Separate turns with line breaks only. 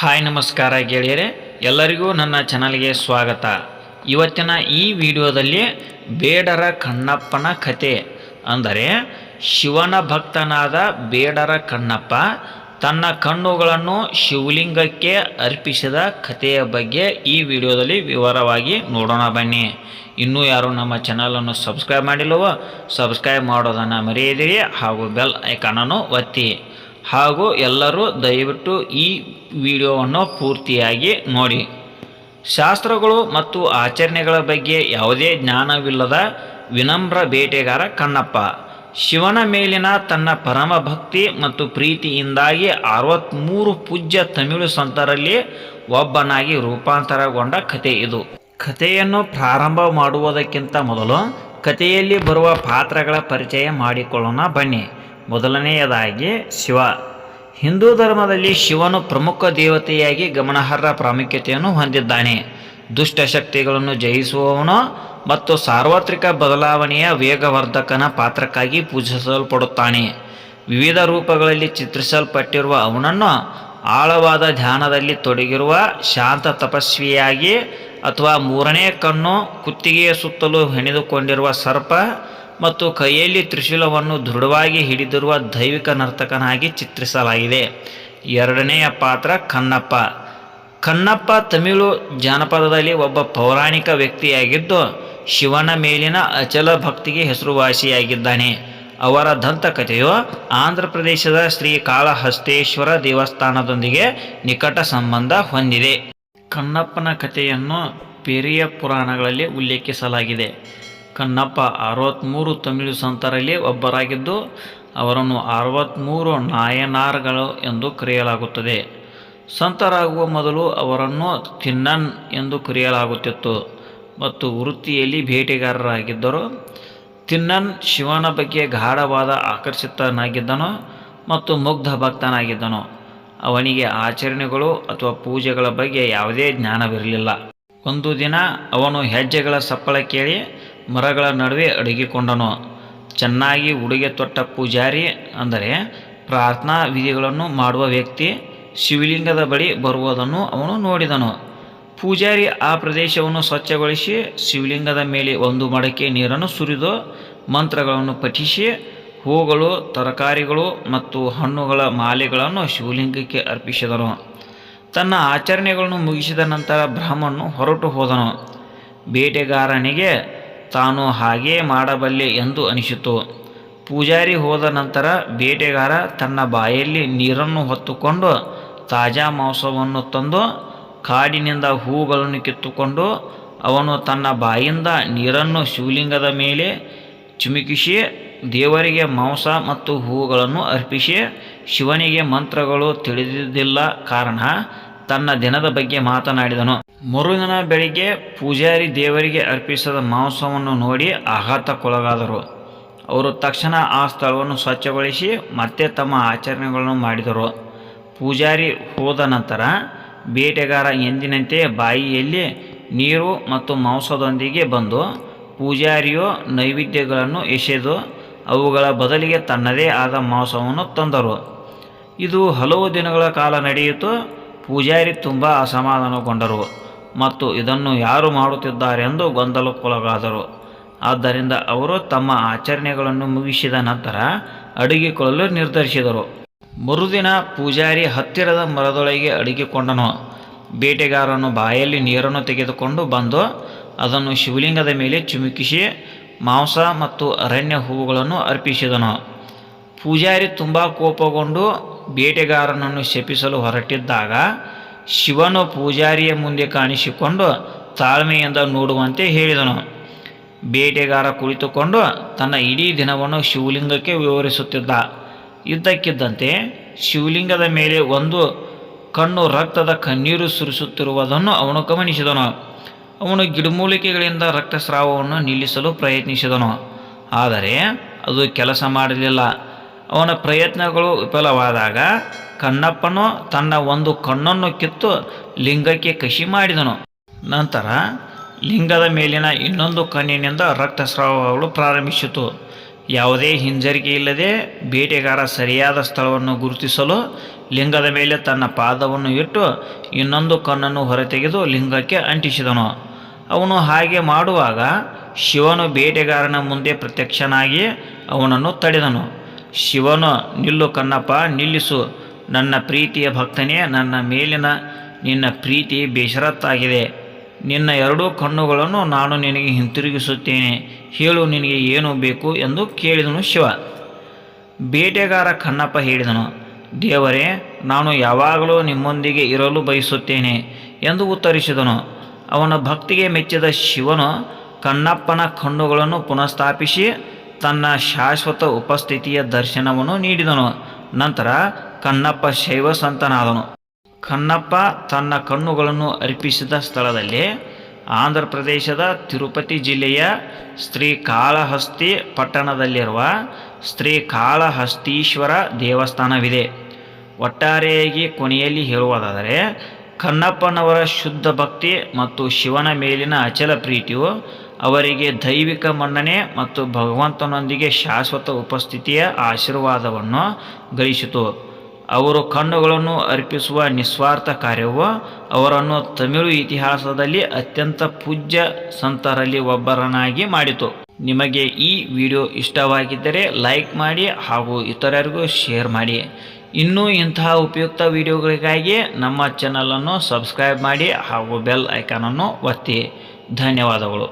Hi, ನಮಸ್ಕಾರ ಗೆಳೆಯರೆ. ಎಲ್ಲರಿಗೂ ನನ್ನ ಚಾನಲ್ಗೆ ಸ್ವಾಗತ. ಇವತ್ತಿನ ಈ ವಿಡಿಯೋದಲ್ಲಿ ಬೇಡರ ಕಣ್ಣಪ್ಪನ ಕತೆ. ಅಂದರೆ ಶಿವನ ಭಕ್ತನಾದ ಬೇಡರ ಕಣ್ಣಪ್ಪ ತನ್ನ ಕಣ್ಣುಗಳನ್ನು ಶಿವಲಿಂಗಕ್ಕೆ ಅರ್ಪಿಸಿದ ಕಥೆಯ ಬಗ್ಗೆ ಈ ವಿಡಿಯೋದಲ್ಲಿ ವಿವರವಾಗಿ ನೋಡೋಣ ಬನ್ನಿ. ಇನ್ನೂ ಯಾರು ನಮ್ಮ ಚಾನಲನ್ನು ಸಬ್ಸ್ಕ್ರೈಬ್ ಮಾಡಿಲ್ಲವೋ, ಸಬ್ಸ್ಕ್ರೈಬ್ ಮಾಡೋದನ್ನು ಮರೆಯದಿರಿ ಹಾಗೂ ಬೆಲ್ ಐಕಾನನ್ನು ಒತ್ತಿ. ಹಾಗೂ ಎಲ್ಲರೂ ದಯವಿಟ್ಟು ಈ ವಿಡಿಯೋವನ್ನು ಪೂರ್ತಿಯಾಗಿ ನೋಡಿ. ಶಾಸ್ತ್ರಗಳು ಮತ್ತು ಆಚರಣೆಗಳ ಬಗ್ಗೆ ಯಾವುದೇ ಜ್ಞಾನವಿಲ್ಲದ ವಿನಮ್ರ ಬೇಟೆಗಾರ ಕಣ್ಣಪ್ಪ. ಶಿವನ ಮೇಲಿನ ತನ್ನ ಪರಮ ಭಕ್ತಿ ಮತ್ತು ಪ್ರೀತಿಯಿಂದಾಗಿ ಅರವತ್ತ್ಮೂರು ಪೂಜ್ಯ ತಮಿಳು ಸಂತರಲ್ಲಿ ಒಬ್ಬನಾಗಿ ರೂಪಾಂತರಗೊಂಡ ಕತೆ ಇದು. ಕಥೆಯನ್ನು ಪ್ರಾರಂಭ ಮಾಡುವುದಕ್ಕಿಂತ ಮೊದಲು ಕಥೆಯಲ್ಲಿ ಬರುವ ಪಾತ್ರಗಳ ಪರಿಚಯ ಮಾಡಿಕೊಳ್ಳೋಣ ಬನ್ನಿ. ಮೊದಲನೆಯದಾಗಿ ಶಿವ. ಹಿಂದೂ ಧರ್ಮದಲ್ಲಿ ಶಿವನು ಪ್ರಮುಖ ದೇವತೆಯಾಗಿ ಗಮನಾರ್ಹ ಪ್ರಾಮುಖ್ಯತೆಯನ್ನು ಹೊಂದಿದ್ದಾನೆ. ದುಷ್ಟಶಕ್ತಿಗಳನ್ನು ಜಯಿಸುವವನು ಮತ್ತು ಸಾರ್ವತ್ರಿಕ ಬದಲಾವಣೆಯ ವೇಗವರ್ಧಕನ ಪಾತ್ರಕ್ಕಾಗಿ ಪೂಜಿಸಲ್ಪಡುತ್ತಾನೆ. ವಿವಿಧ ರೂಪಗಳಲ್ಲಿ ಚಿತ್ರಿಸಲ್ಪಟ್ಟಿರುವ ಅವನನ್ನು ಆಳವಾದ ಧ್ಯಾನದಲ್ಲಿ ತೊಡಗಿರುವ ಶಾಂತ ತಪಸ್ವಿಯಾಗಿ ಅಥವಾ ಮೂರನೇ ಕಣ್ಣು ಕುತ್ತಿಗೆಯ ಸುತ್ತಲೂ ಹೆಣೆದುಕೊಂಡಿರುವ ಸರ್ಪ ಮತ್ತು ಕೈಯಲ್ಲಿ ತ್ರಿಶೂಲವನ್ನು ದೃಢವಾಗಿ ಹಿಡಿದಿರುವ ದೈವಿಕ ನರ್ತಕನಾಗಿ ಚಿತ್ರಿಸಲಾಗಿದೆ. ಎರಡನೆಯ ಪಾತ್ರ ಕನ್ನಪ್ಪ. ಕನ್ನಪ್ಪ ತಮಿಳು ಜಾನಪದದಲ್ಲಿ ಒಬ್ಬ ಪೌರಾಣಿಕ ವ್ಯಕ್ತಿಯಾಗಿದ್ದು, ಶಿವನ ಮೇಲಿನ ಅಚಲ ಭಕ್ತಿಗೆ ಹೆಸರುವಾಸಿಯಾಗಿದ್ದಾನೆ. ಅವರ ದಂತಕಥೆಯು ಆಂಧ್ರ ಪ್ರದೇಶದ ಶ್ರೀ ಕಾಳಹಸ್ತೇಶ್ವರ ದೇವಸ್ಥಾನದೊಂದಿಗೆ ನಿಕಟ ಸಂಬಂಧ ಹೊಂದಿದೆ. ಕಣ್ಣಪ್ಪನ ಕಥೆಯನ್ನು ಪೆರಿಯ ಪುರಾಣಗಳಲ್ಲಿ ಉಲ್ಲೇಖಿಸಲಾಗಿದೆ. ಕಣ್ಣಪ್ಪ ಅರವತ್ತ್ಮೂರು ತಮಿಳು ಸಂತರಲ್ಲಿ ಒಬ್ಬರಾಗಿದ್ದು, ಅವರನ್ನು ಅರವತ್ತ್ಮೂರು ನಾಯನಾರ್ಗಳು ಎಂದು ಕರೆಯಲಾಗುತ್ತದೆ. ಸಂತರಾಗುವ ಮೊದಲು ಅವರನ್ನು ತಿನ್ನನ್ ಎಂದು ಕರೆಯಲಾಗುತ್ತಿತ್ತು. ಮತ್ತು ವೃತ್ತಿಯಲ್ಲಿ ಬೇಟೆಗಾರರಾಗಿದ್ದರು ತಿನ್ನನ್ ಶಿವನ ಬಗ್ಗೆ ಗಾಢವಾದ ಆಕರ್ಷಿತನಾಗಿದ್ದನು ಮತ್ತು ಮುಗ್ಧ ಭಕ್ತನಾಗಿದ್ದನು. ಅವನಿಗೆ ಆಚರಣೆಗಳು ಅಥವಾ ಪೂಜೆಗಳ ಬಗ್ಗೆ ಯಾವುದೇ ಜ್ಞಾನವಿರಲಿಲ್ಲ. ಒಂದು ದಿನ ಅವನು ಹೆಜ್ಜೆಗಳ ಸಪ್ಪಳ ಕೇಳಿ ಮರಗಳ ನಡುವೆ ಅಡಗಿಕೊಂಡನು. ಚೆನ್ನಾಗಿ ಉಡುಗೆ ತೊಟ್ಟ ಪೂಜಾರಿ ಅಂದರೆ ಪ್ರಾರ್ಥನಾ ವಿಧಿಗಳನ್ನು ಮಾಡುವ ವ್ಯಕ್ತಿ ಶಿವಲಿಂಗದ ಬಳಿ ಬರುವುದನ್ನು ಅವನು ನೋಡಿದನು. ಪೂಜಾರಿ ಆ ಪ್ರದೇಶವನ್ನು ಸ್ವಚ್ಛಗೊಳಿಸಿ ಶಿವಲಿಂಗದ ಮೇಲೆ ಒಂದು ಮಡಕೆ ನೀರನ್ನು ಸುರಿದು ಮಂತ್ರಗಳನ್ನು ಪಠಿಸಿ, ಹೂಗಳು, ತರಕಾರಿಗಳು ಮತ್ತು ಹಣ್ಣುಗಳ ಮಾಲೆಗಳನ್ನು ಶಿವಲಿಂಗಕ್ಕೆ ಅರ್ಪಿಸಿದನು. ತನ್ನ ಆಚರಣೆಗಳನ್ನು ಮುಗಿಸಿದ ನಂತರ ಬ್ರಹ್ಮನು ಹೊರಟು ಹೋದನು. ಬೇಟೆಗಾರನಿಗೆ ತಾನು ಹಾಗೇ ಮಾಡಬಲ್ಲೆ ಎಂದು ಅನಿಸಿತು. ಪೂಜಾರಿ ಹೋದ ನಂತರ ಬೇಟೆಗಾರ ತನ್ನ ಬಾಯಲ್ಲಿ ನೀರನ್ನು ಹೊತ್ತುಕೊಂಡು ತಾಜಾ ಮಾಂಸವನ್ನು ತಂದು ಕಾಡಿನಿಂದ ಹೂಗಳನ್ನು ಕಿತ್ತುಕೊಂಡು ಅವನು ತನ್ನ ಬಾಯಿಂದ ನೀರನ್ನು ಶಿವಲಿಂಗದ ಮೇಲೆ ಚುಮುಕಿಸಿ ದೇವರಿಗೆ ಮಾಂಸ ಮತ್ತು ಹೂಗಳನ್ನು ಅರ್ಪಿಸಿ ಶಿವನಿಗೆ ಮಂತ್ರಗಳು ತಿಳಿದಿದ್ದಿಲ್ಲ ಕಾರಣ ತನ್ನ ದಿನದ ಬಗ್ಗೆ ಮಾತನಾಡಿದನು. ಮರುದಿನ ಬೆಳಿಗ್ಗೆ ಪೂಜಾರಿ ದೇವರಿಗೆ ಅರ್ಪಿಸಿದ ಮಾಂಸವನ್ನು ನೋಡಿ ಆಘಾತಕ್ಕೊಳಗಾದರು. ಅವರು ತಕ್ಷಣ ಆ ಸ್ಥಳವನ್ನು ಸ್ವಚ್ಛಗೊಳಿಸಿ ಮತ್ತೆ ತಮ್ಮ ಆಚರಣೆಗಳನ್ನು ಮಾಡಿದರು. ಪೂಜಾರಿ ಹೋದ ನಂತರ ಬೇಟೆಗಾರ ಎಂದಿನಂತೆ ಬಾಯಿಯಲ್ಲಿ ನೀರು ಮತ್ತು ಮಾಂಸದೊಂದಿಗೆ ಬಂದು ಪೂಜಾರಿಯು ನೈವೇದ್ಯಗಳನ್ನು ಎಸೆದು ಅವುಗಳ ಬದಲಿಗೆ ತನ್ನದೇ ಆದ ಮಾಂಸವನ್ನು ತಂದರು. ಇದು ಹಲವು ದಿನಗಳ ಕಾಲ ನಡೆಯಿತು. ಪೂಜಾರಿ ತುಂಬ ಅಸಮಾಧಾನಗೊಂಡರು ಮತ್ತು ಇದನ್ನು ಯಾರು ಮಾಡುತ್ತಿದ್ದಾರೆಂದು ಗೊಂದಲಕ್ಕೊಳಗಾದರು. ಆದ್ದರಿಂದ ಅವರು ತಮ್ಮ ಆಚರಣೆಗಳನ್ನು ಮುಗಿಸಿದ ನಂತರ ಅಡಗಿಕೊಳ್ಳಲು ನಿರ್ಧರಿಸಿದರು. ಮರುದಿನ ಪೂಜಾರಿ ಹತ್ತಿರದ ಮರದೊಳಗೆ ಅಡಗಿಕೊಂಡನು. ಬೇಟೆಗಾರನು ಬಾಯಲ್ಲಿ ನೀರನ್ನು ತೆಗೆದುಕೊಂಡು ಬಂದು ಅದನ್ನು ಶಿವಲಿಂಗದ ಮೇಲೆ ಚುಮುಕಿಸಿ ಮಾಂಸ ಮತ್ತು ಅರಣ್ಯ ಹೂವುಗಳನ್ನು ಅರ್ಪಿಸಿದನು. ಪೂಜಾರಿ ತುಂಬ ಕೋಪಗೊಂಡು ಬೇಟೆಗಾರನನ್ನು ಶಪಿಸಲು ಹೊರಟಿದ್ದಾಗ ಶಿವನು ಪೂಜಾರಿಯ ಮುಂದೆ ಕಾಣಿಸಿಕೊಂಡು ತಾಳ್ಮೆಯಿಂದ ನೋಡುವಂತೆ ಹೇಳಿದನು. ಬೇಟೆಗಾರ ಕುಳಿತುಕೊಂಡು ತನ್ನ ಇಡೀ ದಿನವನ್ನು ಶಿವಲಿಂಗಕ್ಕೆ ವಿವರಿಸುತ್ತಿದ್ದ. ಇದ್ದಕ್ಕಿದ್ದಂತೆ ಶಿವಲಿಂಗದ ಮೇಲೆ ಒಂದು ಕಣ್ಣು ರಕ್ತದ ಕಣ್ಣೀರು ಸುರಿಸುತ್ತಿರುವುದನ್ನು ಅವನು ಗಮನಿಸಿದನು. ಅವನು ಗಿಡಮೂಲಿಕೆಗಳಿಂದ ರಕ್ತಸ್ರಾವವನ್ನು ನಿಲ್ಲಿಸಲು ಪ್ರಯತ್ನಿಸಿದನು. ಆದರೆ ಅದು ಕೆಲಸ ಮಾಡಲಿಲ್ಲ. ಅವನ ಪ್ರಯತ್ನಗಳು ವಿಫಲವಾದಾಗ ಕಣ್ಣಪ್ಪನು ತನ್ನ ಒಂದು ಕಣ್ಣನ್ನು ಕಿತ್ತು ಲಿಂಗಕ್ಕೆ ಕಸಿ ಮಾಡಿದನು. ನಂತರ ಲಿಂಗದ ಮೇಲಿನ ಇನ್ನೊಂದು ಕಣ್ಣಿನಿಂದ ರಕ್ತಸ್ರಾವಗಳು ಪ್ರಾರಂಭಿಸಿತು. ಯಾವುದೇ ಹಿಂಜರಿಕೆ ಇಲ್ಲದೆ ಬೇಟೆಗಾರ ಸರಿಯಾದ ಸ್ಥಳವನ್ನು ಗುರುತಿಸಲು ಲಿಂಗದ ಮೇಲೆ ತನ್ನ ಪಾದವನ್ನು ಇಟ್ಟು ಇನ್ನೊಂದು ಕಣ್ಣನ್ನು ಹೊರತೆಗೆದು ಲಿಂಗಕ್ಕೆ ಅಂಟಿಸಿದನು. ಅವನು ಹಾಗೆ ಮಾಡುವಾಗ ಶಿವನು ಬೇಟೆಗಾರನ ಮುಂದೆ ಪ್ರತ್ಯಕ್ಷನಾಗಿ ಅವನನ್ನು ತಡೆದನು. ಶಿವನು ನಿಲ್ಲು ಕಣ್ಣಪ್ಪ, ನಿಲ್ಲಿಸು. ನನ್ನ ಪ್ರೀತಿಯ ಭಕ್ತನೇ, ನನ್ನ ಮೇಲಿನ ನಿನ್ನ ಪ್ರೀತಿ ಬೇಷರತ್ತಾಗಿದೆ. ನಿನ್ನ ಎರಡೂ ಕಣ್ಣುಗಳನ್ನು ನಾನು ನಿನಗೆ ಹಿಂತಿರುಗಿಸುತ್ತೇನೆ. ಹೇಳು, ನಿನಗೆ ಏನು ಬೇಕು ಎಂದು ಕೇಳಿದನು ಶಿವ. ಬೇಟೆಗಾರ ಕಣ್ಣಪ್ಪ ಹೇಳಿದನು, ದೇವರೇ, ನಾನು ಯಾವಾಗಲೂ ನಿಮ್ಮೊಂದಿಗೆ ಇರಲು ಬಯಸುತ್ತೇನೆ ಎಂದು ಉತ್ತರಿಸಿದನು. ಅವನ ಭಕ್ತಿಗೆ ಮೆಚ್ಚಿದ ಶಿವನು ಕಣ್ಣಪ್ಪನ ಕಣ್ಣುಗಳನ್ನು ಪುನಃಸ್ಥಾಪಿಸಿ ತನ್ನ ಶಾಶ್ವತ ಉಪಸ್ಥಿತಿಯ ದರ್ಶನವನ್ನು ನೀಡಿದನು. ನಂತರ ಕಣ್ಣಪ್ಪ ಶೈವ ಸಂತನಾದನು ಕಣ್ಣಪ್ಪ ತನ್ನ ಕಣ್ಣುಗಳನ್ನು ಅರ್ಪಿಸಿದ ಸ್ಥಳದಲ್ಲಿ ಆಂಧ್ರ ಪ್ರದೇಶದ ತಿರುಪತಿ ಜಿಲ್ಲೆಯ ಶ್ರೀ ಕಾಳಹಸ್ತಿ ಪಟ್ಟಣದಲ್ಲಿರುವ ಶ್ರೀ ಕಾಳಹಸ್ತೀಶ್ವರ ದೇವಸ್ಥಾನವಿದೆ. ಒಟ್ಟಾರೆಯಾಗಿ ಕೊನೆಯಲ್ಲಿ ಹೇಳುವುದಾದರೆ, ಕಣ್ಣಪ್ಪನವರ ಶುದ್ಧ ಭಕ್ತಿ ಮತ್ತು ಶಿವನ ಮೇಲಿನ ಅಚಲ ಪ್ರೀತಿಯು ಅವರಿಗೆ ದೈವಿಕ ಮನ್ನಣೆ ಮತ್ತು ಭಗವಂತನೊಂದಿಗೆ ಶಾಶ್ವತ ಉಪಸ್ಥಿತಿಯ ಆಶೀರ್ವಾದವನ್ನು ಗಳಿಸಿತು. ಅವರು ಕಣ್ಣುಗಳನ್ನು ಅರ್ಪಿಸುವ ನಿಸ್ವಾರ್ಥ ಕಾರ್ಯವು, ಅವರನ್ನು ತಮಿಳು ಇತಿಹಾಸದಲ್ಲಿ ಅತ್ಯಂತ ಪೂಜ್ಯ ಸಂತರಲ್ಲಿ ಒಬ್ಬರನ್ನಾಗಿ ಮಾಡಿತು. ನಿಮಗೆ ಈ ವಿಡಿಯೋ ಇಷ್ಟವಾಗಿದ್ದರೆ ಲೈಕ್ ಮಾಡಿ ಹಾಗೂ ಇತರರಿಗೂ ಶೇರ್ ಮಾಡಿ. ಇನ್ನೂ ಇಂತಹ ಉಪಯುಕ್ತ ವಿಡಿಯೋಗಳಿಗಾಗಿ ನಮ್ಮ ಚಾನಲನ್ನು ಸಬ್ಸ್ಕ್ರೈಬ್ ಮಾಡಿ ಹಾಗೂ ಬೆಲ್ ಐಕಾನನ್ನು ಒತ್ತಿ. ಧನ್ಯವಾದಗಳು.